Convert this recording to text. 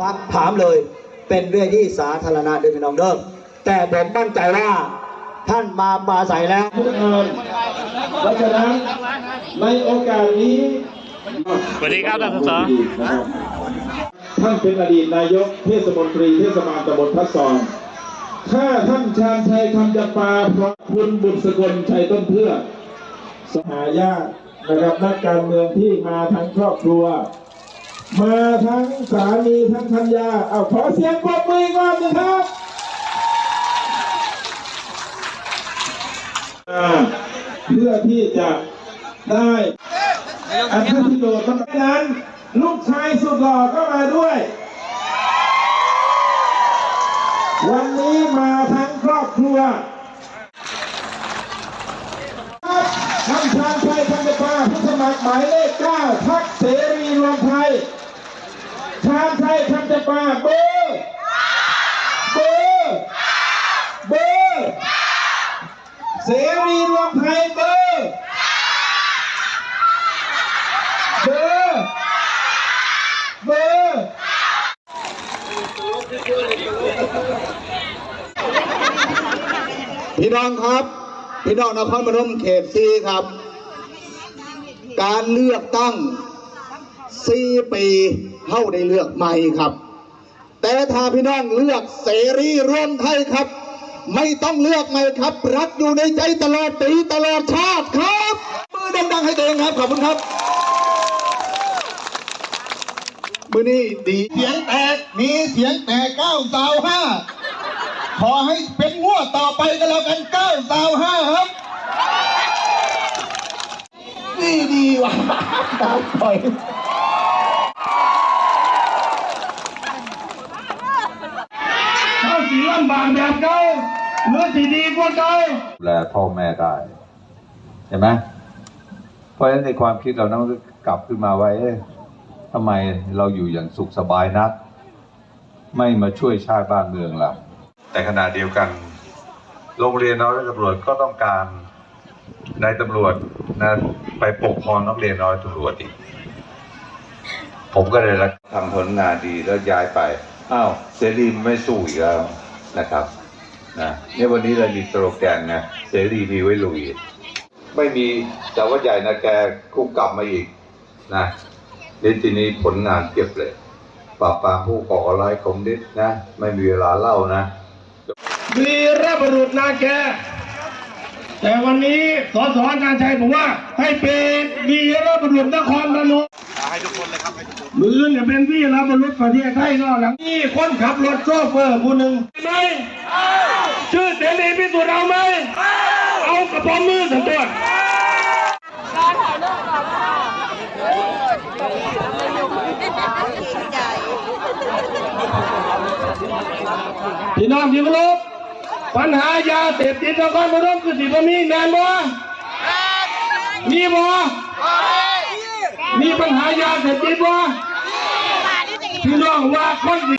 พักถามเลยเป็นเรื่องที่สาธารณะโดยพี่น้องเดิม แต่ผมมั่นใจว่าท่านมาปราศัยแล้วทุกคนเพราะฉะนั้นในโอกาสนี้สวัสดีครับท่านสสนะครับท่านเป็นอดีตนายกเทศมนตรีเทศบาลตำบลพระซองถ้าท่านชาญชัยคำจำปาพร้อมคุณบุญสกลชัยต้นเพื่อสหายาตินะครับนักการเมืองที่มาทั้งครอบครัว มาทั้งสามีทั้งพันยาเอาขอเสียงปรบมือกรอบหนึงครับเพื่อที่จะได้อันที่โดดมันไปนั้น ลูกชายสุดหล่อก็มาด้วย วันนี้มาทั้งครอบครัวครับท่านชาญชัยพันธปาผู้สมัครหมายเลขเก้าพักเสรีรวมไทย ชาญชัยพันธ ปาเบอร์เบอร์เบอร์เสรีรวมไทยเบอร์เบอร์เบอร์พี่น้องครับ พี่น้องนครพนมเขตซีครับ การเลือกตั้งซีปีเข้าได้เลือกใหม่ครับ แต่ถ้าพี่น้องเลือกเสรีร่วมไทยครับ ไม่ต้องเลือกใหม่ครับ รักอยู่ในใจตลอดปีตลอดชาติครับมือดังๆให้ตัวเองครับขอบคุณครับมือนี้ดีเสียงแตกมีเสียงแตกเก้าสาวห้าขอให้เป็นงวดต่อไปก็แล้วกันเก้าสาวห้าครับนี่ดีว่ะตามปล่อย เข้าสีลำบากแบบเก่าหรือสีดีกว่าเก่าดูแลพ่อแม่ได้เห็นไหมเพราะฉะนั้นในความคิดเราต้องกลับขึ้นมาว่าเอ๊ะทำไมเราอยู่อย่างสุขสบายนัก ไม่มาช่วยชาติบ้านเมืองล่ะ แต่ขณะเดียวกัน โรงเรียนน้อยตำรวจก็ต้องการนายตำรวจนะไปปกครองนักเรียนน้อยตำรวจอีกผมก็เลยทำผลงานดีแล้วย้ายไป อ้าวเสรีไม่สู้อีกแล้ว นะครับนะเนี่ยวันนี้เรามีสโลแกนไงเสรีมีไว้ลุยไม่มีแต่ว่าใหญ่นะแกคุกกลับมาอีกนะนี่ทีนี้ผลงานเก็บเลยปราบปรามผู้ก่อการร้ายคอมมิวนิสต์นะ ไม่มีเวลาเล่านะวีรบุรุษนาแก แต่วันนี้สสกาชัยบอกว่าให้เป็นวีรบุรุษนครพนม มือเนี่ยเป็นวีรบุรุษประเทศไทยนอกหลังนี่คนขับรถโชเฟอร์ผู้หนึ่งไหมชื่อเสรีพิสุทธิ์เอาไหมเอากระป๋อมมือสันตัวพี่น้องที่เคารพปัญหายาเสพติดนครพนมคือสิบมีแมนบ่มีบ่ มีปัญหายาเสพติดบ่พี่น้องว่าคนสิ